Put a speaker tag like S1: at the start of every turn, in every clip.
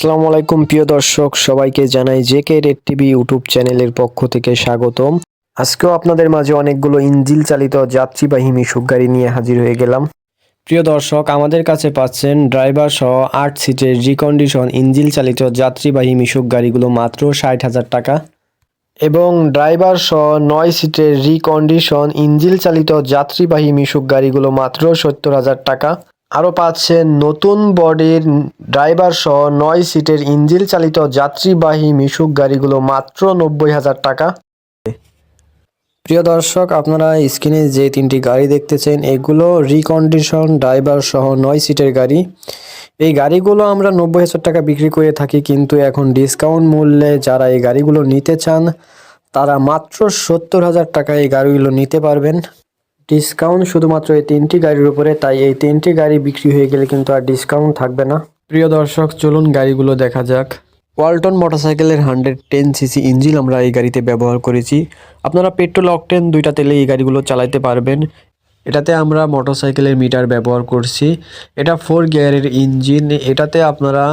S1: আসসালামু আলাইকুম, প্রিয় দর্শক, সবাইকে জানাই J K Red TV YouTube চ্যানেলের পক্ষ থেকে স্বাগতম। আজকেও আপনাদের মাঝে অনেকগুলো ইঞ্জিল চালিত যাত্রীবাহী মিশুক গাড়ি নিয়ে হাজির হয়ে গেলাম। প্রিয় দর্শক, আমাদের কাছে পাচ্ছেন ড্রাইভার সহ আট সিটের রিকন্ডিশন ইঞ্জিল চালিত যাত্রীবাহী মিশুক গাড়িগুলো মাত্র ষাট হাজার টাকা। এবং ড্রাইভার সহ নয় সিটের রিকন্ডিশন ইঞ্জিল চালিত যাত্রীবাহী মিশুক গাড়িগুলো মাত্র সত্তর হাজার টাকা। আরও পাচ্ছেন নতুন বডির ড্রাইভার সহ নয় সিটের ইঞ্জিল চালিত যাত্রীবাহী মিশুক গাড়িগুলো মাত্র নব্বই হাজার টাকা। প্রিয় দর্শক, আপনারা স্ক্রিনে যে তিনটি গাড়ি দেখতেছেন, এগুলো রিকন্ডিশন ড্রাইভার সহ নয় সিটের গাড়ি। এই গাড়িগুলো আমরা নব্বই হাজার টাকা বিক্রি করে থাকি, কিন্তু এখন ডিসকাউন্ট মূল্যে যারা এই গাড়িগুলো নিতে চান, তারা মাত্র সত্তর হাজার টাকা এই গাড়িগুলো নিতে পারবেন। ডিসকাউন্ট শুধুমাত্র এই তিনটি গাড়ির উপরে, তাই এই তিনটি গাড়ি বিক্রি হয়ে গেলে কিন্তু আর ডিসকাউন্ট থাকবে না। প্রিয় দর্শক, চলুন গাড়িগুলো দেখা যাক। ওয়ালটন মোটরসাইকেলের হান্ড্রেড টেন সিসি ইঞ্জিন আমরা এই গাড়িতে ব্যবহার করেছি। আপনারা পেট্রোল, অকটেন দুইটা তেলে এই গাড়িগুলো চালাতে পারবেন। এটাতে আমরা মোটরসাইকেলের মিটার ব্যবহার করছি। এটা ফোর গিয়ারের ইঞ্জিন। এটাতে আপনারা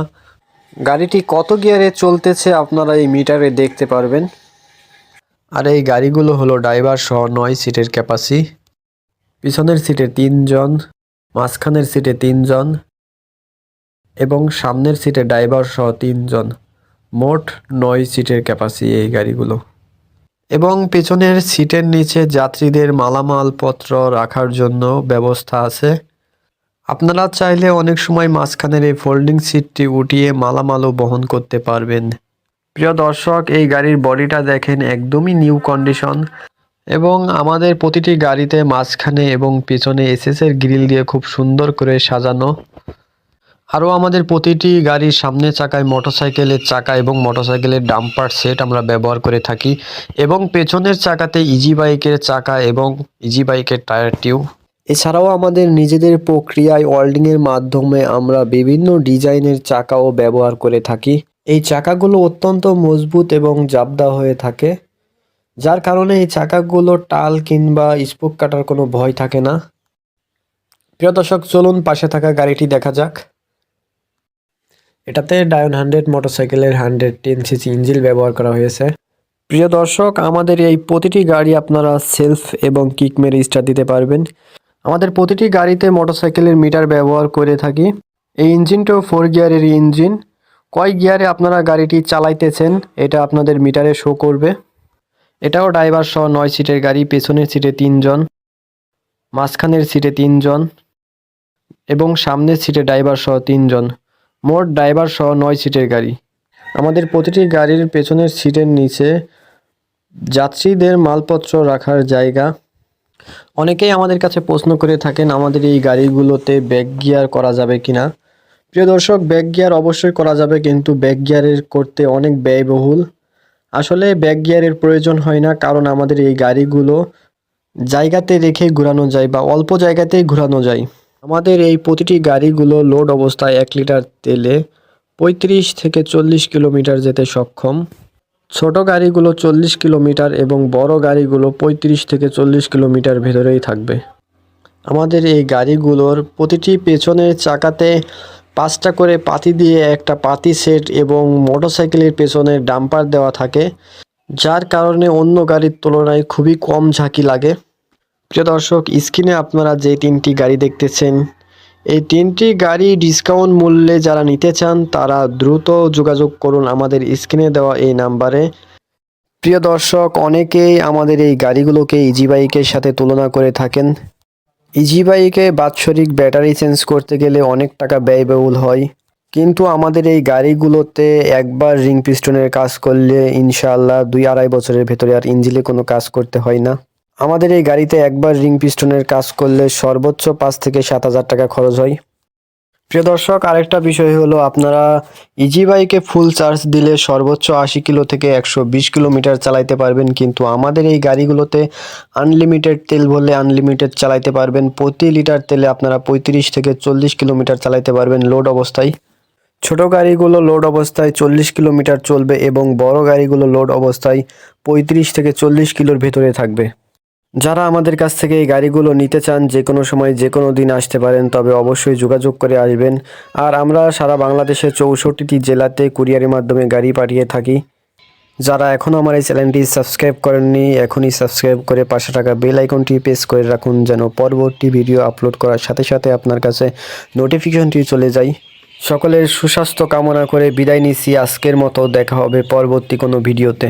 S1: গাড়িটি কত গিয়ারে চলতেছে আপনারা এই মিটারে দেখতে পারবেন। আর এই গাড়িগুলো হলো ড্রাইভার সহ নয় সিটের ক্যাপাসি। পিছনের সিটে তিনজন, মাঝখানের সিটে তিনজন এবং সামনের সিটে ড্রাইভার সহ তিনজন। মোট নয় সিটের ক্যাপাসি এই গাড়িগুলো। এবং পেছনের সিটের নিচে যাত্রীদের মালামালপত্র রাখার জন্য ব্যবস্থা আছে। আপনারা চাইলে অনেক সময় মাঝখানের এই ফোল্ডিং সিটটি উঠিয়ে মালামালও বহন করতে পারবেন। প্রিয় দর্শক, এই গাড়ির বডিটা দেখেন একদমই নিউ কন্ডিশন এবং আমাদের প্রতিটি গাড়িতে মাঝখানে এবং পেছনে এসএস এর গ্রিল দিয়ে খুব সুন্দর করে সাজানো। আরও আমাদের প্রতিটি গাড়ির সামনে চাকায় মোটরসাইকেলের চাকা এবং মোটরসাইকেলের ডাম্পার সেট আমরা ব্যবহার করে থাকি এবং পেছনের চাকাতে ইজি বাইকের চাকা এবং ইজি বাইকের টায়ার টিউব এছাড়াও আমাদের নিজেদের প্রক্রিয়ায় ওয়েল্ডিংয়ের মাধ্যমে আমরা বিভিন্ন ডিজাইনের চাকাও ব্যবহার করে থাকি। এই চাকাগুলো অত্যন্ত মজবুত এবং জাবদা হয়ে থাকে। যার কারণে এই চাকাগুলো টাল কিংবা স্পোক কাটার কোনো ভয় থাকে না। প্রিয় দর্শক, চলুন পাশে থাকা গাড়িটি দেখা যাক। এটাতে ডায়ন হান্ড্রেড, মোটরসাইকেলের হান্ড্রেড টেন সিসি ইঞ্জিল ব্যবহার করা হয়েছে। প্রিয় দর্শক, আমাদের এই প্রতিটি গাড়ি আপনারা সেলফ এবং কিক মেরে স্টার্ট দিতে পারবেন। আমাদের প্রতিটি গাড়িতে মোটরসাইকেলের মিটার ব্যবহার করে থাকি। এই ইঞ্জিনটাও ফোর গিয়ারের ইঞ্জিন। কয় গিয়ারে আপনারা গাড়িটি চালাইতেছেন, এটা আপনাদের মিটারে শো করবে। এটাও ড্রাইভার সহ নয় সিটের গাড়ি, পেছনের সিটে তিনজন, মাঝখানের সিটে তিনজন এবং সামনের সিটে ড্রাইভার সহ তিনজন। মোট ড্রাইভার সহ নয় সিটের গাড়ি। আমাদের প্রতিটি গাড়ির পেছনের সিটের নিচে যাত্রীদের মালপত্র রাখার জায়গা। অনেকেই আমাদের কাছে প্রশ্ন করে থাকেন, আমাদের এই গাড়িগুলোতে ব্যাক গিয়ার করা যাবে কিনা? প্রিয় দর্শক, ব্যাক গিয়ার অবশ্যই করা যাবে, কিন্তু ব্যাক গিয়ারের করতে অনেক ব্যয়বহুল। আসলে ব্যাক গিয়ারের প্রয়োজন হয় না, কারণ আমাদের এই গাড়িগুলো জায়গাতে রেখে ঘোরানো যায় বা অল্প জায়গাতেই ঘোরানো যায়। আমাদের এই প্রতিটি গাড়িগুলো লোড অবস্থায় এক লিটার তেলে পঁয়ত্রিশ থেকে চল্লিশ কিলোমিটার যেতে সক্ষম। ছোট গাড়িগুলো চল্লিশ কিলোমিটার এবং বড় গাড়িগুলো পঁয়ত্রিশ থেকে চল্লিশ কিলোমিটার ভেতরেই থাকবে। আমাদের এই গাড়িগুলোর প্রতিটি পেছনের চাকাতে পাঁচটা করে পাতি দিয়ে একটা পাতি সেট এবং মোটরসাইকেলের পেছনে ডাম্পার দেওয়া থাকে, যার কারণে অন্য গাড়ির তুলনায় খুবই কম ঝাঁকি লাগে। প্রিয় দর্শক, স্ক্রিনে আপনারা যে তিনটি গাড়ি দেখতেছেন, এই তিনটি গাড়ি ডিসকাউন্ট মূল্যে যারা নিতে চান, তারা দ্রুত যোগাযোগ করুন আমাদের স্ক্রিনে দেওয়া এই নাম্বারে। প্রিয় দর্শক, অনেকেই আমাদের এই গাড়িগুলোকে ইজি বাইকের সাথে তুলনা করে থাকেন। ইজি বাইকে বাৎসরিক ব্যাটারি চেঞ্জ করতে গেলে অনেক টাকা ব্যয়বহুল হয়। কিন্তু আমাদের এই গাড়িগুলোতে একবার রিং পিস্টনের কাজ করলে ইনশাআল্লাহ দুই আড়াই বছরের ভেতরে আর ইঞ্জিলে কোনো কাজ করতে হয় না। আমাদের এই গাড়িতে একবার রিং পিস্টনের কাজ করলে সর্বোচ্চ পাঁচ থেকে সাত হাজার টাকা খরচ হয়। প্রিয় দর্শক, আরেকটা বিষয় হলো আপনারা ইজি বাইকে ফুল চার্জ দিলে সর্বোচ্চ আশি কিলো থেকে একশো বিশ কিলোমিটার চালাইতে পারবেন। কিন্তু আমাদের এই গাড়িগুলোতে আনলিমিটেড তেল ভরলে আনলিমিটেড চালাইতে পারবেন। প্রতি লিটার তেলে আপনারা পঁয়ত্রিশ থেকে চল্লিশ কিলোমিটার চালাইতে পারবেন লোড অবস্থায়। ছোট গাড়িগুলো লোড অবস্থায় চল্লিশ কিলোমিটার চলবে এবং বড় গাড়িগুলো লোড অবস্থায় পঁয়ত্রিশ থেকে চল্লিশ কিলোর ভেতরে থাকবে। যারা আমাদের কাছ থেকে এই গাড়িগুলো নিতে চান, যে কোনো সময় যে কোনো দিন আসতে পারেন, তবে অবশ্যই যোগাযোগ করে আসবেন। আর আমরা সারা বাংলাদেশের চৌষট্টিটি জেলাতে কুরিয়ারের মাধ্যমে গাড়ি পাঠিয়ে থাকি। যারা এখনও আমার এই চ্যানেলটি সাবস্ক্রাইব করেননি, এখনই সাবস্ক্রাইব করে পাশে থাকা বেল আইকনটি প্রেস করে রাখুন, যেন পরবর্তী ভিডিও আপলোড করার সাথে সাথে আপনার কাছে নোটিফিকেশনটি চলে যায়। সকলের সুস্বাস্থ্য কামনা করে বিদায় নিচ্ছি। আজকের মতো দেখা হবে পরবর্তী কোনো ভিডিওতে।